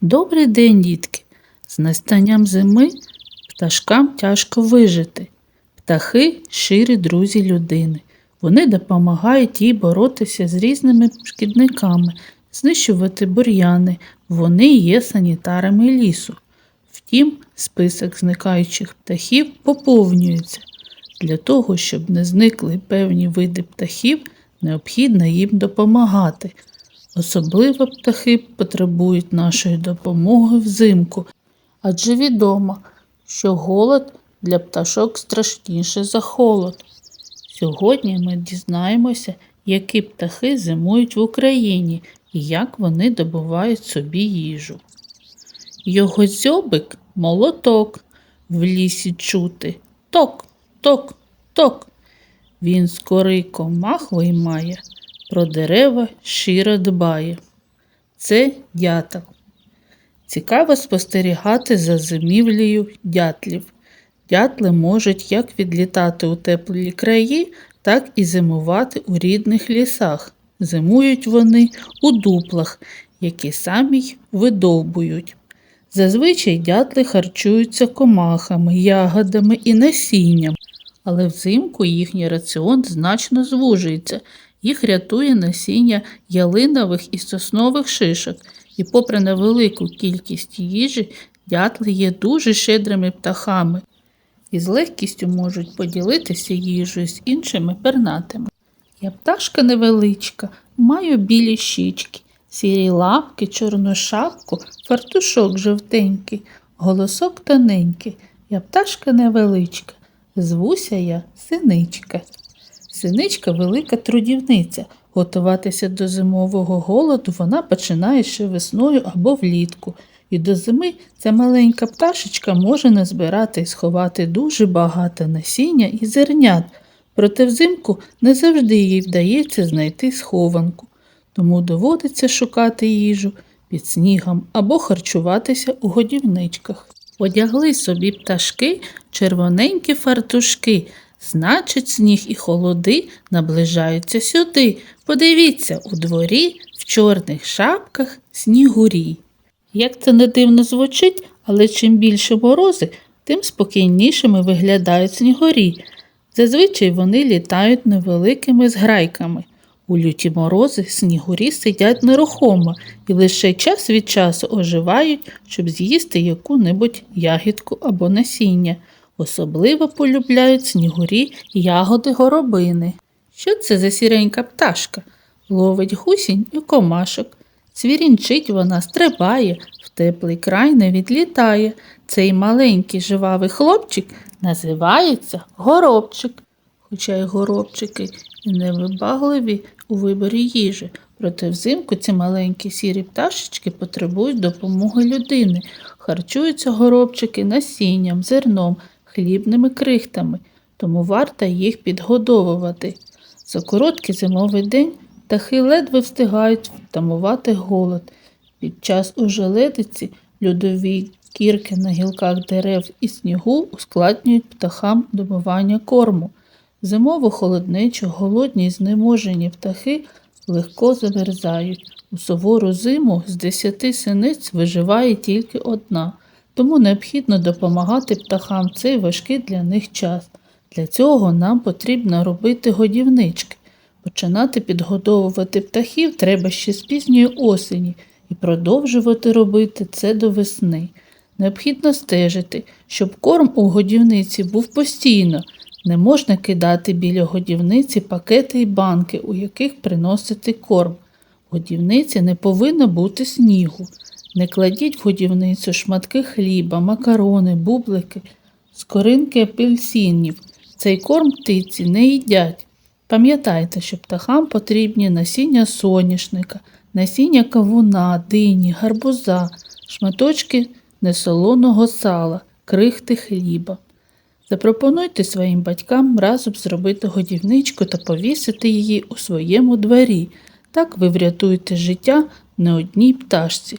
Добрий день, дітки! З настанням зими пташкам тяжко вижити. Птахи щирі друзі людини. Вони допомагають їй боротися з різними шкідниками, знищувати бур'яни. Вони є санітарами лісу. Втім, список зникаючих птахів поповнюється. Для того, щоб не зникли певні види птахів, необхідно їм допомагати. Особливо птахи потребують нашої допомоги взимку, адже відомо, що голод для пташок страшніше за холод. Сьогодні ми дізнаємося, які птахи зимують в Україні і як вони добувають собі їжу. Його дзьобик молоток в лісі чути. Ток, ток, ток. Він з комах виймає, про дерева щиро дбає. Це дятел. Цікаво спостерігати за зимівлею дятлів. Дятли можуть як відлітати у теплі краї, так і зимувати у рідних лісах. Зимують вони у дуплах, які самі видовбують. Зазвичай дятли харчуються комахами, ягодами і насінням, але взимку їхній раціон значно звужується. Їх рятує насіння ялинових і соснових шишок, і попри невелику кількість їжі, дятли є дуже щедрими птахами і з легкістю можуть поділитися їжею з іншими пернатими. Я пташка невеличка, маю білі щічки, сірі лапки, чорну шапку, фартушок жовтенький, голосок тоненький. Я пташка невеличка, звуся я синичка. Синичка велика трудівниця. Готуватися до зимового голоду вона починає ще весною або влітку. І до зими ця маленька пташечка може назбирати і сховати дуже багато насіння і зернят, проте взимку не завжди їй вдається знайти схованку, тому доводиться шукати їжу під снігом або харчуватися у годівничках. Одягли собі пташки червоненькі фартушки, значить, сніг і холоди наближаються сюди. Подивіться, у дворі в чорних шапках снігурі. Як це не дивно звучить, але чим більше морози, тим спокійнішими виглядають снігурі. Зазвичай вони літають невеликими зграйками. У люті морози снігурі сидять нерухомо і лише час від часу оживають, щоб з'їсти яку-небудь ягідку або насіння. Особливо полюбляють снігурі ягоди горобини. Що це за сіренька пташка? Ловить гусінь і комашок. Цвірінчить вона, стрибає, в теплий край не відлітає. Цей маленький живавий хлопчик називається горобчик. Хоча й горобчики і невибагливі у виборі їжі. Проте взимку ці маленькі сірі пташечки потребують допомоги людини. Харчуються горобчики насінням, зерном, хлібними крихтами, тому варто їх підгодовувати. За короткий зимовий день птахи ледве встигають втамувати голод. Під час ожеледиці льодові кірки на гілках дерев і снігу ускладнюють птахам добування корму. Зимову холоднечу, голодні й знеможені птахи легко замерзають. У сувору зиму з десяти синиць виживає тільки одна, тому необхідно допомагати птахам цей важкий для них час. Для цього нам потрібно робити годівнички. Починати підгодовувати птахів треба ще з пізньої осені і продовжувати робити це до весни. Необхідно стежити, щоб корм у годівниці був постійно. Не можна кидати біля годівниці пакети й банки, у яких приносити корм. В годівниці не повинно бути снігу. Не кладіть в годівницю шматки хліба, макарони, бублики, скоринки апельсинів. Цей корм птиці не їдять. Пам'ятайте, що птахам потрібні насіння соняшника, насіння кавуна, дині, гарбуза, шматочки несолоного сала, крихти хліба. Запропонуйте своїм батькам разом зробити годівничку та повісити її у своєму дворі. Так ви врятуєте життя не одній пташці.